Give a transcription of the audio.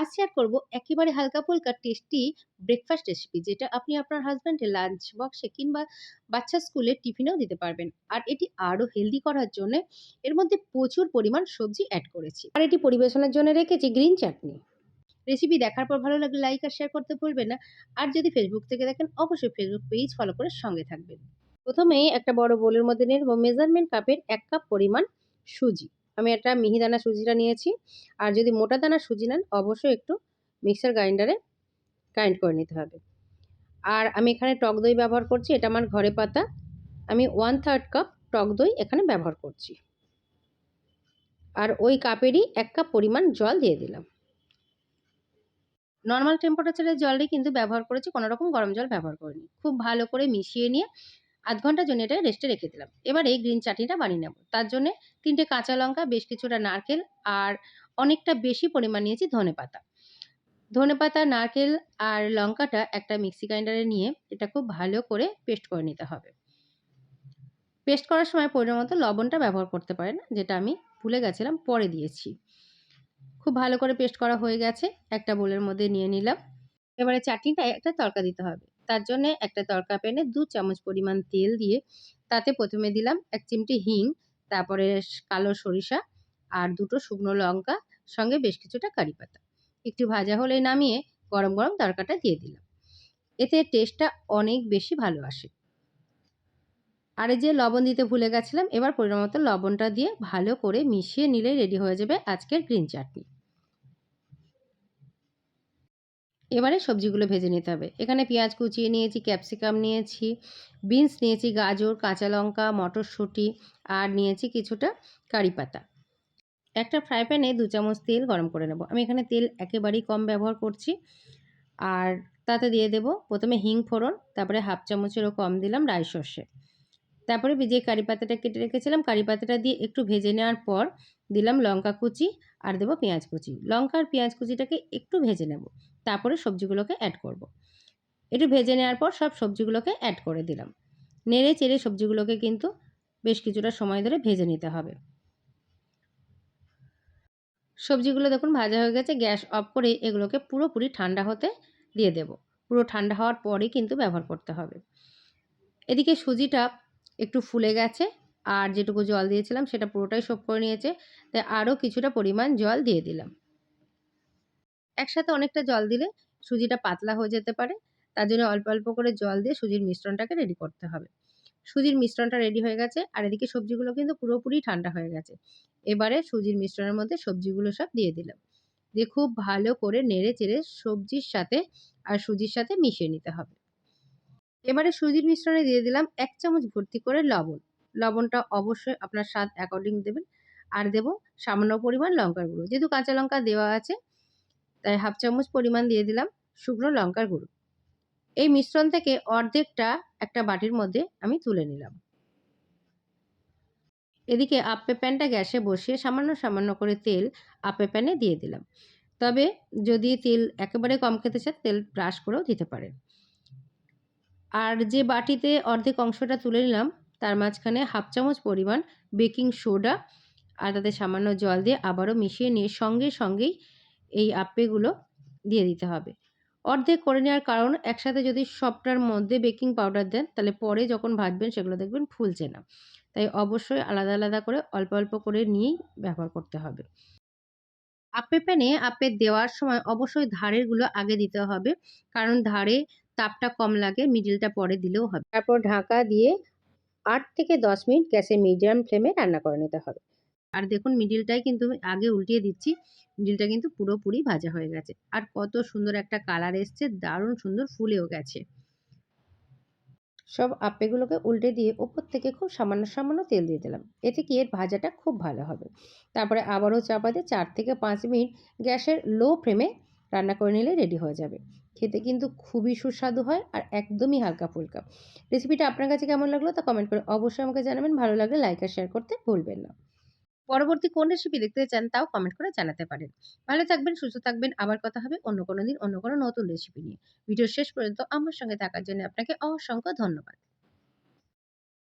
আজ শেয়ার করব একেবারে হালকা ফুলকা টেস্টি ব্রেকফাস্ট রেসিপি যেটা আপনি আপনার হাজব্যান্ডের লাঞ্চ বক্সে কিংবা বাচ্চা স্কুলে টিফিনেও দিতে পারবেন। আর এটি আরও হেলদি করার জন্য এর মধ্যে প্রচুর পরিমাণ সবজি অ্যাড করেছি। আর এটি পরিবেশনের জন্য রেখেছি গ্রিন চাটনি রেসিপি দেখার পর ভালো লাগলে লাইক আর শেয়ার করতে ভুলবেন না। আর যদি ফেসবুক থেকে দেখেন অবশ্যই ফেসবুক পেজ ফলো করে সঙ্গে থাকবেন। প্রথমেই একটা বড় বোলের মধ্যে নেব মেজারমেন্ট কাপের এক কাপ পরিমাণ সুজি। আমি একটা মিহিদানা সুজিটা নিয়েছি। আর যদি মোটা দানা সুজি নেন, অবশ্যই একটু মিক্সার গ্রাইন্ডারে গ্রাইন্ড করে নিতে হবে। আর আমি এখানে টক দই ব্যবহার করছি, এটা আমার ঘরে পাতা। আমি ওয়ান থার্ড কাপ টক দই এখানে ব্যবহার করছি। আর ওই কাপেরই এক কাপ পরিমাণ জল দিয়ে দিলাম। নর্মাল টেম্পারেচারের জলই কিন্তু ব্যবহার করেছি, কোনো রকম গরম জল ব্যবহার করিনি। খুব ভালো করে মিশিয়ে নিয়ে আধ ঘণ্টার জন্য এটা রেস্টে রেখে দিলাম। এবারে গ্রিন চাটনিটা বানিয়ে নেব। তার জন্য তিনটে কাঁচা লঙ্কা, বেশ কিছুটা নারকেল আর অনেকটা বেশি পরিমাণ নিয়েছি ধনে পাতা। ধনে পাতা, নারকেল আর লঙ্কাটা একটা মিক্সি গ্রাইন্ডারে নিয়ে এটা খুব ভালো করে পেস্ট করে নিতে হবে। পেস্ট করার সময় পরিমাণ মতো লবণটা ব্যবহার করতে পারেন যেটা আমি ভুলে গেছিলাম, পরে দিয়েছি। খুব ভালো করে পেস্ট করা হয়ে গেছে, একটা বোলের মধ্যে নিয়ে নিলাম। এবারে চাটনিটা একটা তরকা দিতে হবে। তার জন্য একটা তরকা প্যানে দু চামচ পরিমাণ তেল দিয়ে তাতে প্রথমে দিলাম এক চিমটি হিং, তারপরে কালো সরিষা আর দুটো শুকনো লঙ্কা, সঙ্গে বেশ কিছুটা কারি পাতা। একটু ভাজা হলে নামিয়ে গরম গরম তরকাটা দিয়ে দিলাম। এতে টেস্টটা অনেক বেশি ভালো আসে। আর যে লবণ দিতে ভুলে গেছিলাম, এবার পরিমাণ মতো লবণটা দিয়ে ভালো করে মিশিয়ে নিলেই রেডি হয়ে যাবে আজকের গ্রিন চাটনি এবারে সবজিগুলো ভেজে নিতে হবে। এখানে পেঁয়াজ কুচিয়ে নিয়েছি, ক্যাপসিকাম নিয়েছি, বিনস নিয়েছি, গাজর, কাঁচা লঙ্কা, মটরশুঁটি আর নিয়েছি কিছুটা কারি পাতা। একটা ফ্রাই প্যানে দু চামচ তেল গরম করে নেব। আমি এখানে তেল একেবারেই কম ব্যবহার করছি। আর তাতে দিয়ে দেব প্রথমে হিং ফোড়ন, তারপরে হাফ চামচেরও কম দিলাম রাই সর্ষে। তারপরে যে কারি পাতাটা কেটে রেখেছিলাম। কারি পাতাটা দিয়ে একটু ভেজে নেওয়ার পর দিলাম লঙ্কা কুচি আর দেবো পেঁয়াজ কুচি। লঙ্কা আর পেঁয়াজ কুচিটাকে একটু ভেজে নেব। তারপরে সবজিগুলোকে অ্যাড করব। একটু ভেজে নেওয়ার পর সব সবজিগুলোকে অ্যাড করে দিলাম। নেড়ে চেড়ে সবজিগুলোকে কিন্তু বেশ কিছুটা সময় ধরে ভেজে নিতে হবে। সবজিগুলো দেখুন ভাজা হয়ে গেছে, গ্যাস অফ করে এগুলোকে পুরোপুরি ঠান্ডা হতে দিয়ে দেব। পুরো ঠান্ডা হওয়ার পরেই কিন্তু ব্যবহার করতে হবে। এদিকে সুজিটা একটু ফুলে গেছে আর যেটুকু জল দিয়েছিলাম সেটা পুরোটাই সব করে নিয়েছে, তাই আরও কিছুটা পরিমাণ জল দিয়ে দিলাম। একসাথে অনেকটা জল দিলে সুজিটা পাতলা হয়ে যেতে পারে। তার জন্য অল্প অল্প করে জল দিয়ে সুজির মিশ্রণটাকে রেডি করতে হবে। সুজির মিশ্রণটা রেডি হয়ে গেছে আর এদিকে সবজিগুলো কিন্তু পুরোপুরি ঠান্ডা হয়ে গেছে। এবারে সুজির মিশ্রণের মধ্যে সবজিগুলো সব দিয়ে দিলাম। দিয়ে খুব ভালো করে নেড়ে চেড়ে সবজির সাথে আর সুজির সাথে মিশিয়ে নিতে হবে। এবারে সুজির মিশ্রণে দিয়ে দিলাম এক চামচ ভর্তি করে লবণ। লবণটা অবশ্যই আপনার স্বাদ অ্যাকর্ডিং দেবেন। আর দেব সামান্য পরিমাণ লঙ্কার গুঁড়ো। যেহেতু কাঁচা লঙ্কা দেওয়া আছে তাই হাফ চামচ পরিমাণ দিয়ে দিলাম শুকনো লঙ্কার গুঁড়ো। এই মিশ্রণ থেকে অর্ধেকটা একটা বাটির মধ্যে আমি তুলে নিলাম। এদিকে আপে প্যানটা গ্যাসে বসিয়ে সামান্য সামান্য করে তেল আপে প্যানে দিয়ে দিলাম। তবে যদি তেল একেবারে কম খেতে চান, তেল ব্রাশ করেও দিতে পারেন। আর যে বাটিতে অর্ধেক অংশটা তুলে নিলাম, তার মাঝখানে হাফ চামচ পরিমাণ বেকিং সোডা আর তাতে সামান্য জল দিয়ে আবারও মিশিয়ে নিয়ে সঙ্গে সঙ্গেই এই আপ্পেগুলো দিয়ে দিতে হবে। অর্ধেক করে নেওয়ার কারণ একসাথে যদি সবটার মধ্যে বেকিং পাউডার দেন, তাহলে পরে যখন ভাজবেন সেগুলো দেখবেন ফুলছে না। তাই অবশ্যই আলাদা আলাদা করে অল্প অল্প করে নিয়েই ব্যবহার করতে হবে। আপে প্যানে আপে দেওয়ার সময় অবশ্যই ধারেরগুলো আগে দিতে হবে, কারণ ধারে তাপটা কম লাগে মিডিলটা পরে দিলেও হবে। তারপর ঢাকা দিয়ে আট থেকে দশ মিনিট গ্যাসে মিডিয়াম ফ্লেমে রান্না করে নিতে হবে। আর দেখুন মিডিলটাই কিন্তু আগে উল্টিয়ে দিচ্ছি মিডিলটা কিন্তু পুরোপুরি ভাজা হয়ে গেছে। আর কত সুন্দর একটা কালার এসছে, দারুণ সুন্দর ফুলেও গেছে। সব আপেগুলোকে উল্টে দিয়ে ওপর থেকে খুব সামান্য সামান্য তেল দিয়ে দিলাম। এতে কি এর ভাজাটা খুব ভালো হবে। তারপরে আবারও চাপা দিয়ে চার থেকে পাঁচ মিনিট গ্যাসের লো ফ্লেমে রান্না করে নিলে রেডি হয়ে যাবে। খেতে কিন্তু খুবই সুস্বাদু হয় আর একদমই হালকা ফুলকা। রেসিপিটা আপনার কাছে কেমন লাগল তা কমেন্ট করে অবশ্যই আমাকে জানাবেন। ভালো লাগলে লাইক আর শেয়ার করতে ভুলবেন না। পরবর্তী কোন রেসিপি দেখতে চান তাও কমেন্ট করে জানাতে পারেন। ভালো থাকবেন, সুস্থ থাকবেন, আবার কথা হবে অন্য কোনো দিন অন্য কোনো নতুন রেসিপি নিয়ে। ভিডিও শেষ পর্যন্ত আমার সঙ্গে থাকার জন্য আপনাকে অসংখ্য ধন্যবাদ।